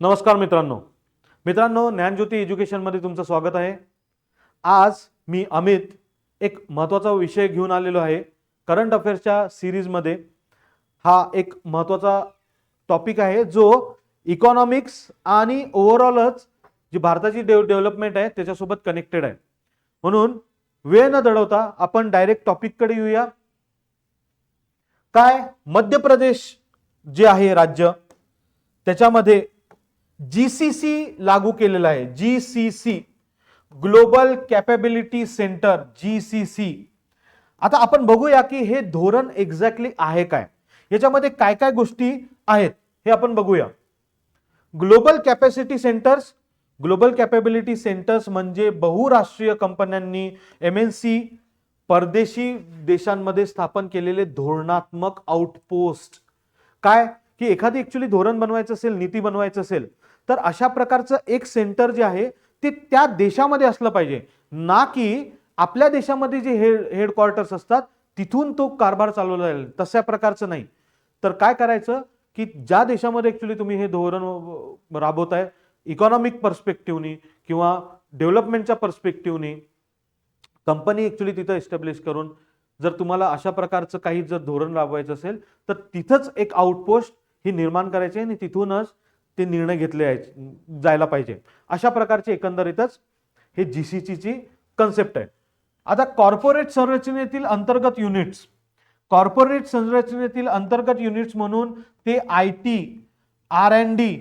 नमस्कार मित्रांनो. मित्रांनो ज्ञानज्योती एज्युकेशनमध्ये तुमचं स्वागत आहे. आज मी अमित एक महत्त्वाचा विषय घेऊन आलेलो आहे. करंट अफेअर्सच्या सिरीजमध्ये हा एक महत्त्वाचा टॉपिक आहे जो इकॉनॉमिक्स आणि ओव्हरऑलच जी भारताची डेव डेव्हलपमेंट आहे त्याच्यासोबत कनेक्टेड आहे. म्हणून वेळ न दडवता आपण डायरेक्ट टॉपिककडे येऊया. काय? मध्य प्रदेश जे आहे राज्य त्याच्यामध्ये जी सी सी लागू केलेलं आहे. G C C global capability centre G C C आता आपण बघूया की हे धोरण एक्झॅक्टली आहे काय? याच्यामध्ये काय काय गोष्टी आहेत हे आपण बघूया. Global capacity centres global capability centres म्हणजे बहुराष्ट्रीय कंपन्यांनी एम एन सी परदेशी देशांमध्ये स्थापन केलेले धोरणात्मक आउटपोस्ट काय? की एखादी ॲक्च्युली धोरण बनवायचं असेल नीती बनवायचं असेल तर अशा प्रकारचं एक सेंटर जे आहे ते त्या देशामध्ये असलं पाहिजे. ना की आपल्या देशामध्ये जे हेड हेडक्वार्टर्स असतात तिथून तो कारभार चालवला जाईल. तशा प्रकारचं नाही. तर काय करायचं की ज्या देशामध्ये ॲक्च्युली तुम्ही हे धोरण राबवत राबवताय इकॉनॉमिक पर्स्पेक्टिव्हनी किंवा डेव्हलपमेंटच्या पर्स्पेक्टिव्हनी कंपनी ॲक्च्युली तिथं एस्टॅब्लिश करून जर तुम्हाला अशा प्रकारचं काही जर धोरण राबवायचं असेल तर तिथंच एक आउटपोस्ट ही निर्माण करायची आणि तिथूनच ते निर्णय घेतले आहे जायला पाहिजे. अशा प्रकारचे एकंदरीतच हे जी सी ची कन्सेप्ट आहे. आता कॉर्पोरेट संरचनेतील अंतर्गत युनिट्स कॉर्पोरेट संरचनेतील अंतर्गत युनिट्स म्हणून ते I T R and D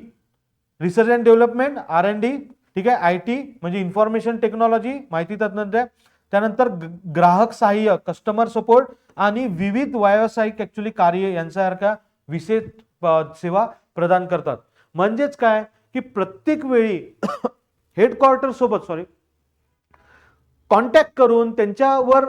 research and development R and D ठीक आहे आय टी म्हणजे इन्फॉर्मेशन टेक्नॉलॉजी माहिती तंत्रज्ञान त्यानंतर ग्राहक सहाय्य कस्टमर सपोर्ट आणि विविध व्यावसायिक ऍक्च्युली कार्य यांसारख्या विशेष सेवा प्रदान करतात. म्हणजेच काय? की प्रत्येक वेळी हेडक्वार्टर सोबत सॉरी कॉन्टॅक्ट करून त्यांच्यावर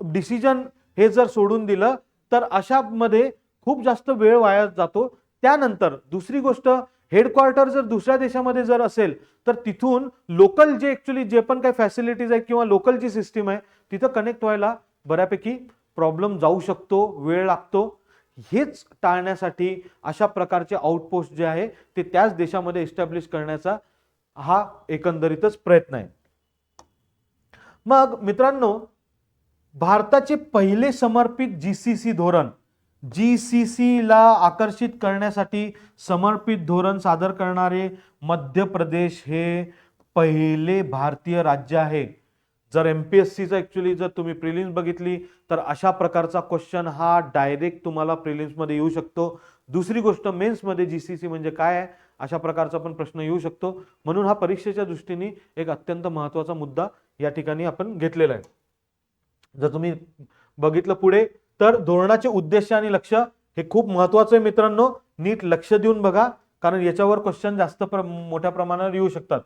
डिसिजन हे जर सोडून दिलं तर अशामध्ये खूप जास्त वेळ वाया जातो. त्यानंतर दुसरी गोष्ट हेडक्वार्टर जर दुसऱ्या देशामध्ये जर असेल तर तिथून लोकल जे ॲक्च्युली जे पण काही फॅसिलिटीज आहेत किंवा लोकलची सिस्टीम आहे तिथं कनेक्ट व्हायला बऱ्यापैकी प्रॉब्लेम जाऊ शकतो वेळ लागतो. हेच टाळण्यासाठी अशा प्रकारचे आउटपोस्ट जे आहे ते त्याच देशामध्ये एस्टॅब्लिश करण्याचा हा एकंदरीतच प्रयत्न आहे. मग मित्रांनो भारताचे पहिले समर्पित जी सी सी धोरण जी सी सी ला आकर्षित करण्यासाठी समर्पित धोरण सादर करणारे मध्य प्रदेश हे पहिले भारतीय राज्य आहे. जर एम पी एस सीचं ॲक्च्युली जर तुम्ही प्रिलिम्स बघितली तर अशा प्रकारचा क्वेश्चन हा डायरेक्ट तुम्हाला प्रिलिम्समध्ये येऊ शकतो. दुसरी गोष्ट मेन्समध्ये जी सी सी म्हणजे काय आहे अशा प्रकारचा पण प्रश्न येऊ शकतो. म्हणून हा परीक्षेच्या दृष्टीने एक अत्यंत महत्त्वाचा मुद्दा या ठिकाणी आपण घेतलेला आहे. जर तुम्ही बघितलं पुढे तर धोरणाचे उद्देश आणि लक्ष हे खूप महत्वाचं आहे मित्रांनो. नीट लक्ष देऊन बघा कारण याच्यावर क्वेश्चन जास्त प्र मोठ्या प्रमाणावर येऊ शकतात.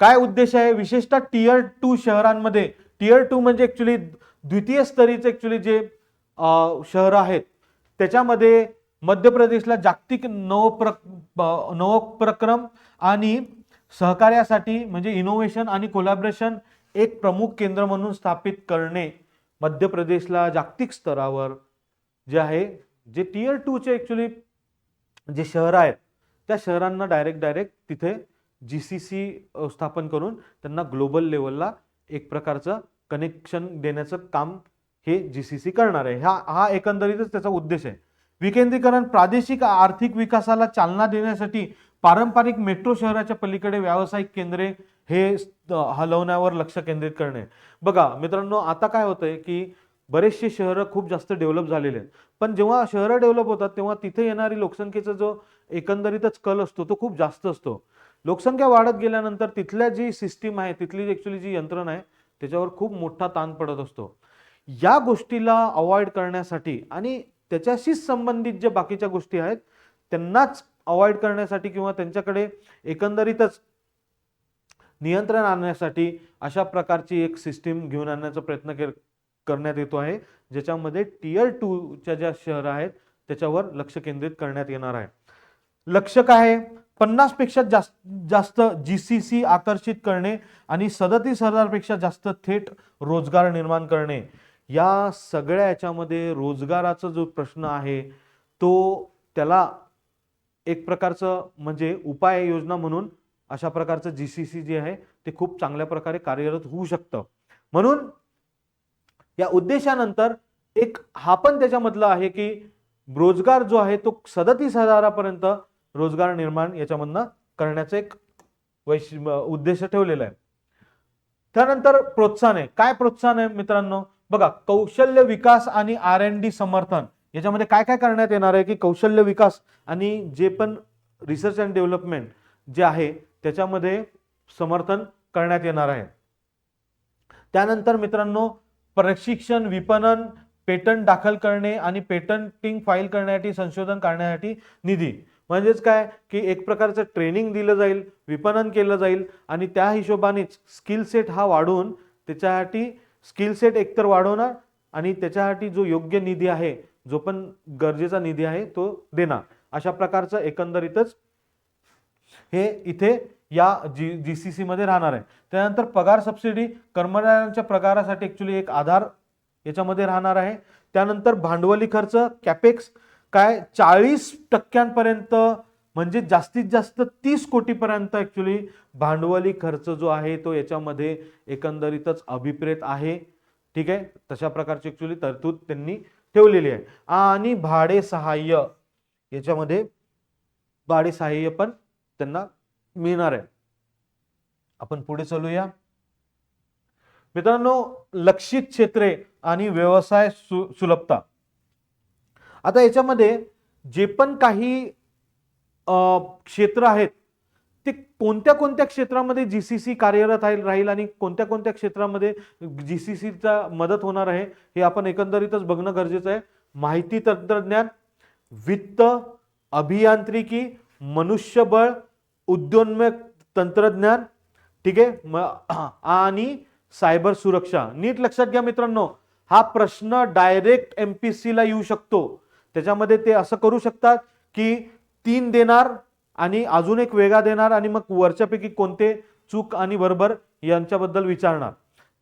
काय उद्देश आहे? विशेषतः टियर टू शहरांमध्ये. टियर टू म्हणजे ऍक्च्युली द्वितीय स्तरीचे ऍक्च्युली जे शहर शहरं आहेत त्याच्यामध्ये मध्य प्रदेशला जागतिक नवप्र ब- आणि सहकार्यासाठी म्हणजे इनोव्हेशन आणि कोलॅबरेशन एक प्रमुख केंद्र म्हणून स्थापित करणे मध्य प्रदेशला जागतिक स्तरावर जे आहे जे टियर टूचे ॲक्च्युली जे शहरं आहेत त्या शहरांना डायरेक्ट डायरेक्ट तिथे जी सी सी स्थापन करून त्यांना ग्लोबल लेवलला एक प्रकारचं कनेक्शन देण्याचं काम हे जी सी सी करणार आहे. हा हा एकंदरीतच त्याचा उद्देश आहे. विकेंद्रीकरण प्रादेशिक आर्थिक विकासाला चालना देण्यासाठी पारंपरिक मेट्रो शहराच्या पलीकडे व्यावसायिक केंद्रे हे हलवण्यावर लक्ष केंद्रित करणे. बघा मित्रांनो आता काय होतंय की बरेचसे शहरं खूप जास्त डेव्हलप झालेले आहेत. पण जेव्हा शहरं डेव्हलप होतात तेव्हा तिथे येणारी लोकसंख्येचा जो एकंदरीतच कल असतो तो खूप जास्त असतो. लोकसंख्या वाढत गेल्यानंतर तिथल्या जी सिस्टीम आहे तिथली ॲक्च्युली जी यंत्रणा आहे त्याच्यावर खूप मोठा ताण पडत असतो. या गोष्टीला अवॉइड करण्यासाठी आणि त्याच्याशीच संबंधित जे बाकीच्या गोष्टी आहेत त्यांनाच अवॉइड करण्यासाठी किंवा त्यांच्याकडे एकंदरीतच नियंत्रण आणण्यासाठी अशा प्रकारची एक सिस्टीम घेऊन आणण्याचा प्रयत्न के करण्यात येतो आहे ज्याच्यामध्ये टीयर टूच्या ज्या शहरं आहेत त्याच्यावर लक्ष केंद्रित करण्यात येणार आहे. लक्ष काय आहे? पन्नासपेक्षा जास्त जास्त जी सी सी आकर्षित करणे आणि सदतीस हजारपेक्षा जास्त थेट रोजगार निर्माण करणे या सगळ्या याच्यामध्ये रोजगाराचा जो प्रश्न आहे तो त्याला एक प्रकारचं म्हणजे उपाय योजना म्हणून अशा प्रकारचं जी सी सी जे आहे ते खूप चांगल्या प्रकारे कार्यरत होऊ शकतं. म्हणून या उद्देशानंतर एक हा पण त्याच्यामधला आहे की रोजगार जो आहे तो सदतीस हजारापर्यंत रोजगार निर्माण याच्यामधनं करण्याचं एक वैश उद्देश ठेवलेला आहे. त्यानंतर प्रोत्साहन. आहे काय प्रोत्साहन आहे मित्रांनो? बघा कौशल्य विकास आणि आर एन डी समर्थन याच्यामध्ये काय काय करण्यात येणार आहे की कौशल्य विकास आणि जे पण रिसर्च अँड डेव्हलपमेंट जे आहे त्याच्यामध्ये समर्थन करण्यात येणार आहे. त्यानंतर मित्रांनो प्रशिक्षण विपणन पेटंट दाखल करणे आणि पेटंटिंग फाईल करण्यासाठी संशोधन करण्यासाठी निधी. म्हणजेच काय? की एक प्रकारचं ट्रेनिंग दिलं जाईल विपणन केलं जाईल आणि त्या हिशोबानेच स्किल सेट हा वाढवून त्याच्यासाठी स्किल सेट एकतर वाढवणार आणि त्याच्यासाठी जो योग्य निधी आहे जो पण गरजेचा निधी आहे तो देणार. अशा प्रकारचं एकंदरीतच हे इथे या जी जी सी सीमध्ये राहणार आहे. त्यानंतर पगार सबसिडी कर्मचाऱ्यांच्या पगारासाठी ॲक्च्युली एक आधार याच्यामध्ये राहणार आहे. त्यानंतर भांडवली खर्च कॅपेक्स काय चाळीस टक्क्यांपर्यंत म्हणजे जास्तीत जास्त तीस कोटीपर्यंत ॲक्च्युली भांडवली खर्च जो आहे तो याच्यामध्ये एकंदरीतच अभिप्रेत आहे. ठीक आहे? तशा प्रकारची ॲक्च्युली तरतूद त्यांनी ठेवलेली आहे. आणि भाडे सहाय्य याच्यामध्ये भाडे सहाय्य पण त्यांना मिळणार आहे. आपण पुढे चालूया. मित्रांनो लक्षित क्षेत्रे आणि व्यवसाय सु सुलभता. आता याच्यामध्ये जे पण काही क्षेत्र आहेत ते कोणत्या कोणत्या क्षेत्रामध्ये जी सी सी कार्यरत राहील राहील आणि कोणत्या कोणत्या क्षेत्रामध्ये जी सी सीचा मदत होणार आहे हे आपण एकंदरीतच बघणं गरजेचं आहे. माहिती तंत्रज्ञान वित्त अभियांत्रिकी मनुष्यबळ उद्योन्मक तंत्रज्ञान ठीक आहे? म- आणि सायबर सुरक्षा. नीट लक्षात घ्या मित्रांनो हा प्रश्न डायरेक्ट एम पी सीला येऊ शकतो. त्याच्यामध्ये ते असं करू शकतात की तीन देणार आणि अजून एक वेगळा देणार आणि मग वरच्यापैकी कोणते चूक आणि बरोबर यांच्याबद्दल विचारणार.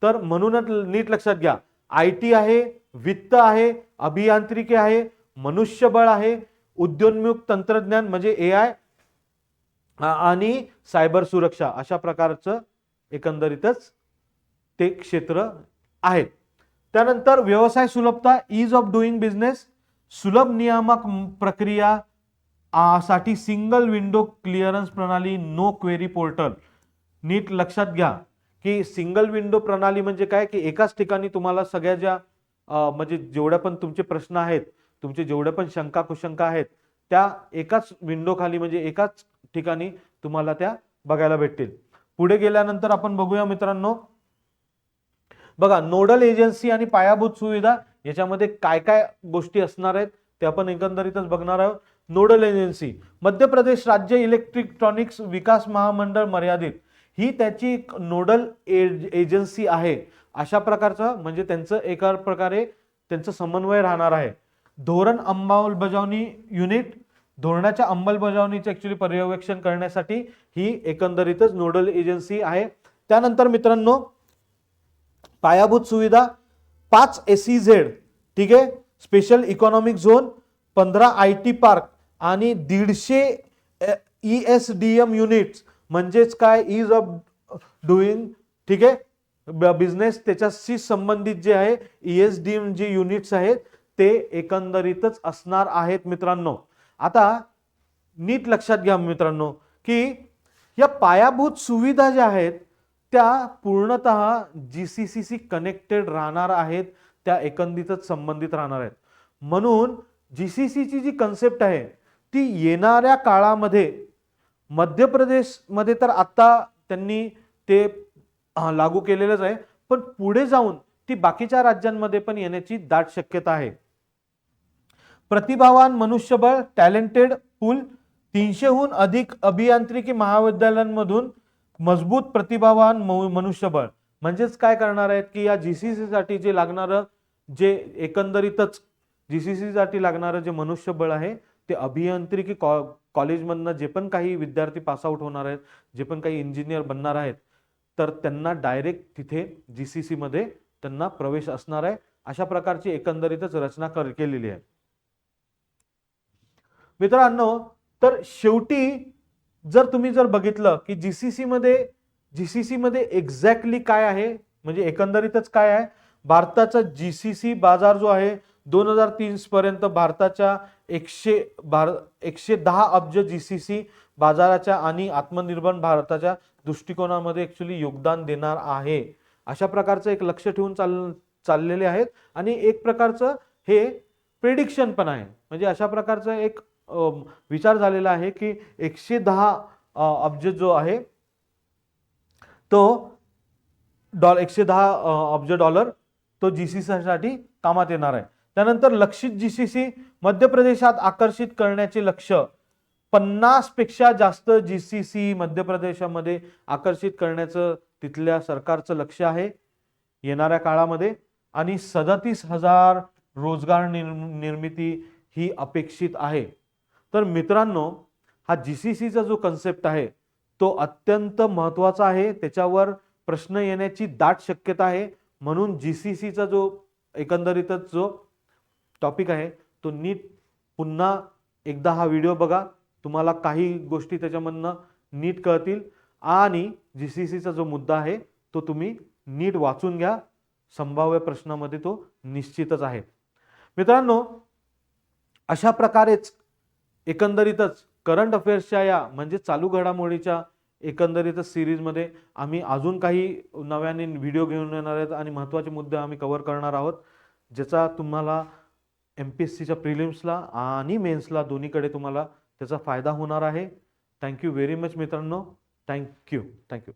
तर म्हणूनच नीट लक्षात घ्या. आय टी आहे वित्त आहे अभियांत्रिकी आहे मनुष्यबळ आहे उद्योन्मुख तंत्रज्ञान म्हणजे ए आय आणि सायबर सुरक्षा अशा प्रकारचं एकंदरीतच ते क्षेत्र आहेत. त्यानंतर व्यवसाय सुलभता इज ऑफ डुईंग बिझनेस सुलभ नियामक प्रक्रिया साठी सिंगल विंडो क्लिअरन्स प्रणाली नो क्वेरी पोर्टल नीट लक्षात घ्या की सिंगल विंडो प्रणाली म्हणजे काय? की एकाच ठिकाणी तुम्हाला सगळ्या ज्या म्हणजे जेवढ्या पण तुमचे प्रश्न आहेत तुमचे जेवढ्या पण शंका कुशंका आहेत त्या एकाच विंडो खाली म्हणजे एकाच ठिकाणी तुम्हाला त्या बघायला भेटतील. पुढे गेल्यानंतर आपण बघूया मित्रांनो. बघा नोडल एजन्सी आणि पायाभूत सुविधा याच्यामध्ये काय काय गोष्टी असणार आहेत ते आपण एकंदरीतच बघणार आहोत. नोडल एजन्सी मध्य प्रदेश राज्य इलेक्ट्रिक्ट्रॉनिक्स विकास महामंडळ मर्यादित. ही त्याची एक नोडल एज- एजन्सी आहे. अशा प्रकारचं म्हणजे त्यांचं एका प्रकारे त्यांचं समन्वय राहणार आहे. धोरण अंमलबजावणी युनिट धोरणाच्या अंमलबजावणीचे ॲक्च्युली पर्यवेक्षण करण्यासाठी ही एकंदरीतच नोडल एजन्सी आहे. त्यानंतर मित्रांनो पायाभूत सुविधा पाच एस सी झेड ठीक आहे? स्पेशल इकॉनॉमिक झोन पंधरा आय टी पार्क आणि दीडशे E S D M units म्हणजेच काय? इज ऑफ डुईंग ठीक आहे? बिझनेस त्याच्याशी संबंधित जे आहे ई एस डी एम जे युनिट्स आहेत ते एकंदरीतच असणार आहेत मित्रांनो. आता नीट लक्षात घ्या मित्रांनो की या पायाभूत सुविधा ज्या आहेत त्या पूर्णतः G C C C connected राहणार आहेत. त्या एकंदीतच संबंधित राहणार आहेत. म्हणून जी सी सीची जी कन्सेप्ट आहे ती येणाऱ्या काळामध्ये मध्य प्रदेशमध्ये तर आत्ता त्यांनी ते लागू केलेलंच आहे पण पुढे जाऊन ती बाकीच्या राज्यांमध्ये पण येण्याची दाट शक्यता आहे. प्रतिभावान मनुष्यबळ टॅलेंटेड पूल तीनशेहून अधिक अभियांत्रिकी महाविद्यालयांमधून मजबूत प्रतिभावान मनुष्यबळ. म्हणजेच काय करणार आहेत की या जी सी सीसाठी जे लागणारं जे एकंदरीतच जी सी साठी लागणारं जे मनुष्यबळ आहे ते अभियांत्रिकी कॉ कॉलेजमधनं जे पण काही विद्यार्थी पासआउट होणार आहेत जे पण काही इंजिनियर बनणार आहेत तर त्यांना डायरेक्ट तिथे जी सी सीमध्ये त्यांना प्रवेश असणार आहे. अशा प्रकारची एकंदरीतच रचना कर केलेली आहे. मित्रांनो तर शेवटी जर तुम्ही जर बघितलं की जी सी सीमध्ये जी सी सीमध्ये एक्झॅक्टली काय आहे म्हणजे एकंदरीतच काय आहे भारताचा सी बाजार जो आहे दोन हजार तीसपर्यंत भारताच्या एकशे भार एकशे दहा अब्ज जी सी सी बाजाराच्या आणि आत्मनिर्भर भारताच्या दृष्टिकोनामध्ये ॲक्च्युली योगदान देणार आहे. अशा प्रकारचं एक लक्ष ठेवून चाल चाललेले आहेत. आणि एक प्रकारचं हे प्रेडिक्शन पण आहे. म्हणजे अशा प्रकारचं एक विचार झालेला आहे की एकशे दहा अब्ज जो आहे तो डॉल एकशे दहा अब्ज डॉलर तो जि सी सीसाठी कामात येणार आहे. त्यानंतर लक्षित जी सी सी मध्य प्रदेशात आकर्षित करण्याचे लक्ष पन्नासपेक्षा जास्त सी मध्य प्रदेशामध्ये आकर्षित करण्याचं तिथल्या सरकारचं लक्ष आहे. येणाऱ्या काळामध्ये आणि सदतीस हजार रोजगार निर् निर्मिती ही अपेक्षित आहे. तर मित्रांनो हा जी सी सीचा जो कन्सेप्ट आहे तो अत्यंत महत्त्वाचा आहे. त्याच्यावर प्रश्न येण्याची दाट शक्यता आहे. म्हणून जी सी सीचा जो एकंदरीतच जो टॉपिक आहे तो नीट पुन्हा एकदा हा व्हिडिओ बघा. तुम्हाला काही गोष्टी त्याच्यामधनं नीट कळतील. आणि जी सी सीचा जो मुद्दा आहे तो तुम्ही नीट वाचून घ्या. संभाव्य प्रश्नामध्ये तो निश्चितच आहे. मित्रांनो अशा प्रकारेच एकंदरीतच करंट अफेअर्सच्या या म्हणजे चालू घडामोडीच्या एकंदरीतच सिरीजमध्ये आम्ही अजून काही नव्याने व्हिडिओ घेऊन येणार आहेत आणि महत्त्वाचे मुद्दे आम्ही कव्हर करणार आहोत ज्याचा तुम्हाला एम पी एस सीच्या प्रिलिम्सला आणि मेन्सला दोन्हीकडे तुम्हाला त्याचा फायदा होणार आहे. थँक्यू व्हेरी मच मित्रांनो. Thank you thank you